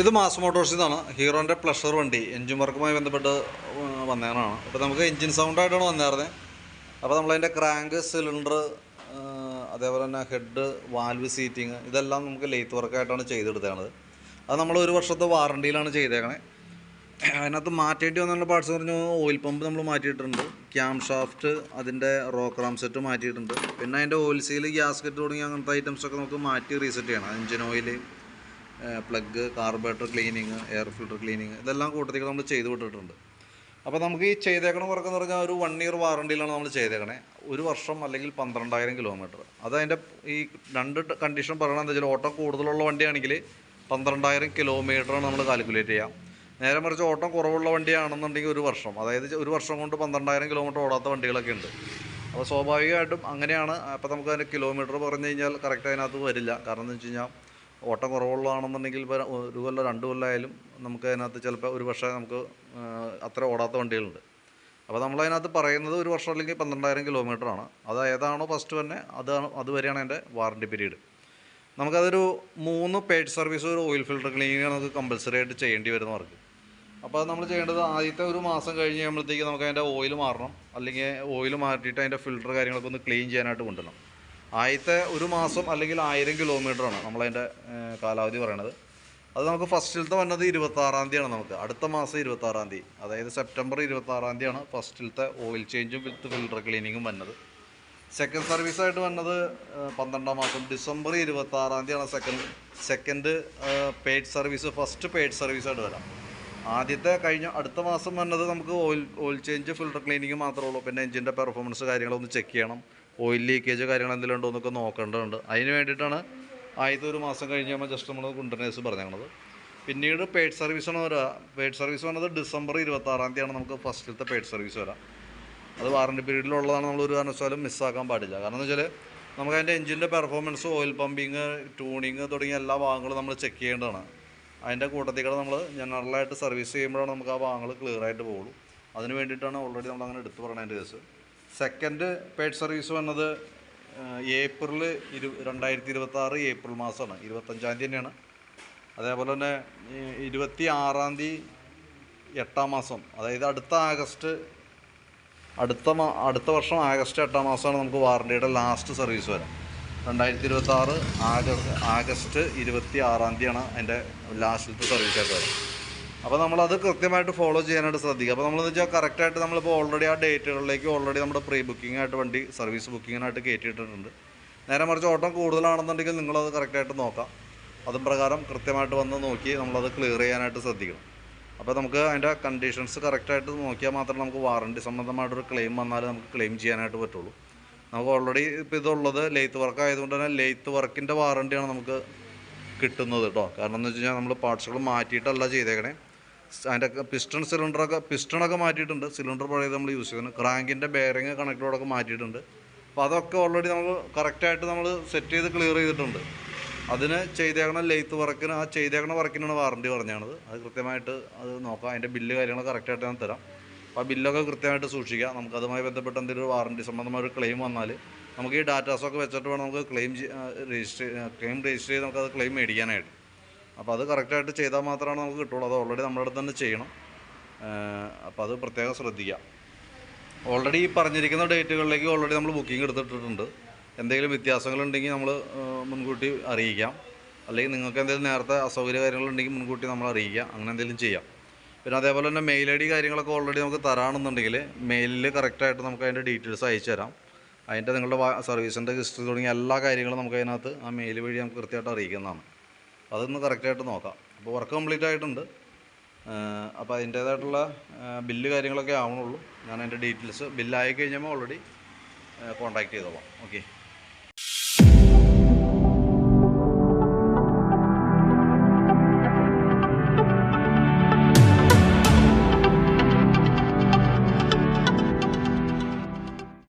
ഇത് മാസ് മോട്ടോഴ്സിൽ നിന്നാണ് ഹീറോന്റെ പ്ലഷർ വണ്ടി. എൻജിൻ വർക്കുമായി ബന്ധപ്പെട്ട് വന്നതാണ് അപ്പോൾ നമുക്ക് എൻജിൻ സൗണ്ടായിട്ടാണ് വന്നായിരുന്നത് അപ്പോൾ നമ്മളതിന്റെ ക്രാങ്ക് സിലിണ്ടർ അതേപോലെ തന്നെ ഹെഡ് വാൽവ് സീറ്റിങ് ഇതെല്ലാം നമുക്ക് ലെയ്ത്ത് വർക്കായിട്ടാണ് ചെയ്തെടുത്തേണത്. അത് നമ്മൾ ഒരു വർഷത്തെ വാറണ്ടിയിലാണ് ചെയ്തേക്കണേ. അതിനകത്ത് മാറ്റേണ്ടി വന്നുള്ള പാർട്സ് പറഞ്ഞു ഓയിൽ പമ്പ് നമ്മൾ മാറ്റിയിട്ടുണ്ട്. ക്യാം ഷാഫ്റ്റ് അതിന്റെ റോ ക്രാം സെറ്റ് മാറ്റിയിട്ടുണ്ട്. പിന്നെ അതിന്റെ ഓയിൽ സീൽ ഗ്യാസ്കറ്റ് തുടങ്ങി അങ്ങനത്തെ ഐറ്റംസൊക്കെ നമുക്ക് മാറ്റി റീസെറ്റ് ചെയ്യണം. Engine oil plug carburettor cleaning air filter cleaning ഇതെല്ലാം കൂട്ടത്തിൽ നമ്മൾ ചെയ്ത് വിട്ടിട്ടുണ്ട്. അപ്പോൾ നമുക്ക് ഈ ചെയ്തേക്കണ വർക്ക് എന്ന് പറഞ്ഞാൽ ഒരു വൺ ഇയർ വാറണ്ടിയിലാണ് നമ്മൾ ചെയ്തേക്കണേ. ഒരു വർഷം അല്ലെങ്കിൽ പന്ത്രണ്ടായിരം കിലോമീറ്റർ അത് അതിന്റെ ഈ രണ്ട് കണ്ടീഷൻ പറയണമെന്ന് വെച്ചാൽ ഓട്ടം കൂടുതലുള്ള വണ്ടിയാണെങ്കിൽ പന്ത്രണ്ടായിരം കിലോമീറ്ററാണ് നമ്മൾ കാൽക്കുലേറ്റ് ചെയ്യാം. നേരെ മറിച്ച് ഓട്ടം കുറവുള്ള വണ്ടിയാണെന്നുണ്ടെങ്കിൽ ഒരു വർഷം. അതായത് ഒരു വർഷം കൊണ്ട് പന്ത്രണ്ടായിരം കിലോമീറ്റർ ഓടാത്ത വണ്ടികളൊക്കെ ഉണ്ട്. അപ്പോൾ സ്വാഭാവികമായിട്ടും അങ്ങനെയാണ്. അപ്പോൾ നമുക്ക് അതിന്റെ കിലോമീറ്റർ പറഞ്ഞു കഴിഞ്ഞാൽ കറക്റ്റ് അതിനകത്ത് വരില്ല. കാരണം എന്ന് വെച്ച് കഴിഞ്ഞാൽ ഓട്ടം കുറവുള്ളതാണെന്നുണ്ടെങ്കിൽ ഇപ്പോൾ ഒരു കൊല്ലം രണ്ട് കൊല്ലമായാലും നമുക്ക് അതിനകത്ത് ചിലപ്പോൾ ഒരു പക്ഷേ നമുക്ക് അത്ര ഓടാത്ത വണ്ടികളുണ്ട്. അപ്പോൾ നമ്മളതിനകത്ത് പറയുന്നത് ഒരു വർഷം അല്ലെങ്കിൽ പന്ത്രണ്ടായിരം കിലോമീറ്ററാണ് അത് ഏതാണോ ഫസ്റ്റ് തന്നെ അതാണ് അതുവരെയാണ് എന്റെ വാറണ്ടി പീരീഡ് നമുക്കതൊരു മൂന്ന് പേഡ് സർവീസ് ഒരു ഓയിൽ ഫിൽട്ടർ ക്ലീനിങ് നമുക്ക് കമ്പൽസറി ആയിട്ട് ചെയ്യേണ്ടി വരുന്ന വർക്ക്. അപ്പോൾ നമ്മൾ ചെയ്യേണ്ടത് ആദ്യത്തെ ഒരു മാസം കഴിഞ്ഞ് കഴിയുമ്പോഴത്തേക്ക് നമുക്ക് അതിന്റെ ഓയിൽ മാറണം. അല്ലെങ്കിൽ ഓയിൽ മാറ്റിയിട്ട് അതിന്റെ ഫിൽട്ടർ കാര്യങ്ങളൊക്കെ ഒന്ന് ക്ലീൻ ചെയ്യാനായിട്ട് കൊണ്ടുവരണം. ആദ്യത്തെ ഒരു മാസം അല്ലെങ്കിൽ ആയിരം കിലോമീറ്ററാണ് നമ്മളതിന്റെ കാലാവധി പറയണത്. അത് നമുക്ക് ഫസ്റ്റിലത്തെ വന്നത് ഇരുപത്താറാം തീയതിയാണ് നമുക്ക്. അടുത്ത മാസം ഇരുപത്താറാം തീയതി അതായത് സെപ്റ്റംബർ ഇരുപത്താറാം തീയതിയാണ് ഫസ്റ്റിലത്തെ ഓയിൽ ചേഞ്ചും വിത്ത് ഫിൽട്ടർ ക്ലീനിങ്ങും വന്നത്. സെക്കൻഡ് സർവീസായിട്ട് വന്നത് പന്ത്രണ്ടാം മാസം. ഡിസംബർ ഇരുപത്താറാം തീയതിയാണ് second second paid service first paid സർവീസായിട്ട് വരാം. ആദ്യത്തെ കഴിഞ്ഞ അടുത്ത മാസം വന്നത് നമുക്ക് oil oil change filter cleaning മാത്രമേ ഉള്ളൂ. പിന്നെ എഞ്ചിന്റെ പെർഫോമൻസ് കാര്യങ്ങളൊന്ന് ചെക്ക് ചെയ്യണം. ഓയിൽ ലീക്കേജ് കാര്യങ്ങൾ എന്തെങ്കിലും ഉണ്ടോ എന്നൊക്കെ നോക്കേണ്ടതുണ്ട്. അതിന് വേണ്ടിയിട്ടാണ് ആദ്യത്തെ ഒരു മാസം കഴിഞ്ഞ് നമ്മൾ ജസ്റ്റ് നമ്മൾ കുണ്ടനേഴ്സ് പറഞ്ഞത് പിന്നീട് പെയ്ഡ് സർവീസാണ് വരിക പെയ്ഡ് സർവീസ് വന്നത് ഡിസംബർ ഇരുപത്താറാം തീയതിയാണ് നമുക്ക് ഫസ്റ്റിലത്തെ പെയ്ഡ് സർവീസ് വരാം. അത് വാറണ്ടി പീരീഡിലുള്ളതാണ് നമ്മൾ ഒരു കാരണവശാലും മിസ്സാക്കാൻ പാടില്ല. കാരണം എന്ന് വെച്ചാൽ നമുക്ക് അതിന്റെ എഞ്ചിന്റെ പെർഫോമൻസ് ഓയിൽ പമ്പിങ് ട്യൂണിങ് തുടങ്ങിയ എല്ലാ ഭാഗങ്ങളും നമ്മൾ ചെക്ക് ചെയ്യേണ്ടതാണ്. അതിന്റെ കൂട്ടത്തിൽ കൂടെ നമ്മൾ ജനറലായിട്ട് സർവീസ് ചെയ്യുമ്പോഴാണ് നമുക്ക് ആ ഭാഗങ്ങൾ ക്ലിയർ ആയിട്ട് പോകുള്ളൂ അതിന് വേണ്ടിയിട്ടാണ് ഓൾറെഡി നമ്മൾ അങ്ങനെ എടുത്തു പറഞ്ഞതിന്റെ കേസ് സെക്കൻഡ് പെയ്ഡ് സർവീസ് വന്നത് ഏപ്രിൽ ഇരു രണ്ടായിരത്തി ഇരുപത്തി ആറ് ഏപ്രിൽ മാസമാണ്. ഇരുപത്തഞ്ചാം തീയതി തന്നെയാണ്. അതേപോലെ തന്നെ ഇരുപത്തി ആറാം തീയതി എട്ടാം മാസം അതായത് അടുത്ത ആഗസ്റ്റ് അടുത്ത മാ അടുത്ത വർഷം ആഗസ്റ്റ് എട്ടാം മാസമാണ് നമുക്ക് വാറണ്ടിയുടെ ലാസ്റ്റ് സർവീസ് വരാം രണ്ടായിരത്തി ഇരുപത്തി ആറ് ആഗസ്റ്റ് ആഗസ്റ്റ് ഇരുപത്തി ആറാം തീയതിയാണ് അതിന്റെ ലാസ്റ്റത്തെ സർവീസായിട്ട് വരാം അപ്പോൾ അത് കൃത്യമായിട്ട് ഫോളോ ചെയ്യാനായിട്ട് ശ്രദ്ധിക്കുക. അപ്പോൾ നമ്മളെന്ന് വെച്ചാൽ കറക്റ്റായിട്ട് നമ്മളിപ്പോൾ ഓൾറെഡി ആ ഡേറ്റുകളിലേക്ക് ഓൾറെഡി നമ്മുടെ പ്രീ ബുക്കിംഗ് ആയിട്ട് വണ്ടി സർവീസ് ബുക്കിങ്ങിനായിട്ട് കയറ്റിയിട്ടുണ്ട് നേരെ മറിച്ച് ഓട്ടം കൂടുതലാണെന്നുണ്ടെങ്കിൽ നിങ്ങളത് കറക്റ്റായിട്ട് നോക്കാം. അതും പ്രകാരം കൃത്യമായിട്ട് വന്ന് നോക്കി നമ്മളത് ക്ലിയർ ചെയ്യാനായിട്ട് ശ്രദ്ധിക്കണം. അപ്പോൾ നമുക്ക് അതിന്റെ കണ്ടീഷൻസ് കറക്റ്റായിട്ട് നോക്കിയാൽ മാത്രമേ നമുക്ക് വാറണ്ടി സംബന്ധമായിട്ടൊരു ക്ലെയിം വന്നാൽ നമുക്ക് ക്ലെയിം ചെയ്യാനായിട്ട് പറ്റുള്ളൂ. നമുക്ക് ഓൾറെഡി ഇപ്പോൾ ഇതുള്ളത് ലെയ്ത്ത് വർക്ക് ആയതുകൊണ്ട് തന്നെ ലെയ്ത്ത് വർക്കിന്റെ വാറണ്ടിയാണ് നമുക്ക് കിട്ടുന്നത് കേട്ടോ കാരണം എന്ന് വെച്ച് കഴിഞ്ഞാൽ നമ്മൾ പാർട്സുകൾ മാറ്റിയിട്ടല്ല ചെയ്തേക്കണേ. അതിന്റെ പിസ്റ്റൺ സിലിണ്ടറൊക്കെ പിസ്റ്റണൊക്കെ മാറ്റിയിട്ടുണ്ട്. സിലിണ്ടർ പഴയത് നമ്മൾ യൂസ് ചെയ്യുന്നത് ക്രാങ്കിന്റെ ബെയറിങ് കണക്റ്റോടൊക്കെ മാറ്റിയിട്ടുണ്ട്. അപ്പോൾ അതൊക്കെ ഓൾറെഡി നമ്മൾ കറക്റ്റായിട്ട് നമ്മൾ സെറ്റ് ചെയ്ത് ക്ലിയർ ചെയ്തിട്ടുണ്ട്. അതിന് ചെയ്തേക്കണ ലെയ്ത്ത് വർക്കിന് ആ ചെയ്തേക്കണ വർക്കിനാണ് വാറണ്ടി പറഞ്ഞാണത്. അത് കൃത്യമായിട്ട് അത് നോക്കാം. അതിന്റെ ബില്ല് കാര്യങ്ങൾ കറക്റ്റായിട്ട് ഞാൻ തരാം. അപ്പോൾ ആ ബില്ലൊക്കെ കൃത്യമായിട്ട് സൂക്ഷിക്കുക നമുക്ക് അതുമായി ബന്ധപ്പെട്ട എന്തെങ്കിലും വാറണ്ടി സംബന്ധമായ ഒരു ക്ലെയിം വന്നാൽ നമുക്ക് ഈ ഡാറ്റാസൊക്കെ വെച്ചിട്ട് വേണം നമുക്ക് ക്ലെയിം രജിസ്റ്റർ ക്ലെയിം രജിസ്റ്റർ ചെയ്ത് നമുക്കത് ക്ലെയിം മേടിക്കാനായിട്ട്. അപ്പോൾ അത് കറക്റ്റായിട്ട് ചെയ്താൽ മാത്രമാണ് നമുക്ക് കിട്ടുള്ളൂ. അത് ഓൾറെഡി നമ്മുടെ അടുത്ത് തന്നെ ചെയ്യണം. അപ്പോൾ അത് പ്രത്യേകം ശ്രദ്ധിക്കുക. ഓൾറെഡി ഈ പറഞ്ഞിരിക്കുന്ന ഡേറ്റുകളിലേക്ക് ഓൾറെഡി നമ്മൾ ബുക്കിംഗ് എടുത്തിട്ടുണ്ട് എന്തെങ്കിലും വ്യത്യാസങ്ങളുണ്ടെങ്കിൽ നമ്മൾ മുൻകൂട്ടി അറിയിക്കാം. അല്ലെങ്കിൽ നിങ്ങൾക്ക് എന്തെങ്കിലും നേരത്തെ അസൗകര്യ കാര്യങ്ങളുണ്ടെങ്കിൽ മുൻകൂട്ടി നമ്മൾ അറിയിക്കുക. അങ്ങനെ എന്തെങ്കിലും ചെയ്യാം. പിന്നെ അതേപോലെ തന്നെ മെയിൽ ഐ ഡി കാര്യങ്ങളൊക്കെ ഓൾറെഡി നമുക്ക് തരാണെന്നുണ്ടെങ്കിൽ മെയിലിൽ കറക്റ്റായിട്ട് നമുക്ക് അതിന്റെ ഡീറ്റെയിൽസ് അയച്ചു തരാം. അതിന്റെ നിങ്ങളുടെ സർവീസിന്റെ ഹിസ്റ്ററി തുടങ്ങിയ എല്ലാ കാര്യങ്ങളും നമുക്ക് അതിനകത്ത് ആ മെയിൽ വഴി നമുക്ക് കൃത്യമായിട്ട് അറിയിക്കുന്നതാണ്. അതൊന്ന് കറക്റ്റായിട്ട് നോക്കാം. അപ്പോൾ വർക്ക് കംപ്ലീറ്റ് ആയിട്ടുണ്ട്. അപ്പോൾ അതിന്റേതായിട്ടുള്ള ബില്ല് കാര്യങ്ങളൊക്കെ ആവണുള്ളൂ. ഞാൻ അതിന്റെ ഡീറ്റെയിൽസ് ബില്ലായി കഴിഞ്ഞപ്പോൾ ഓൾറെഡി കോൺടാക്ട് ചെയ്തോളാം. ഓക്കെ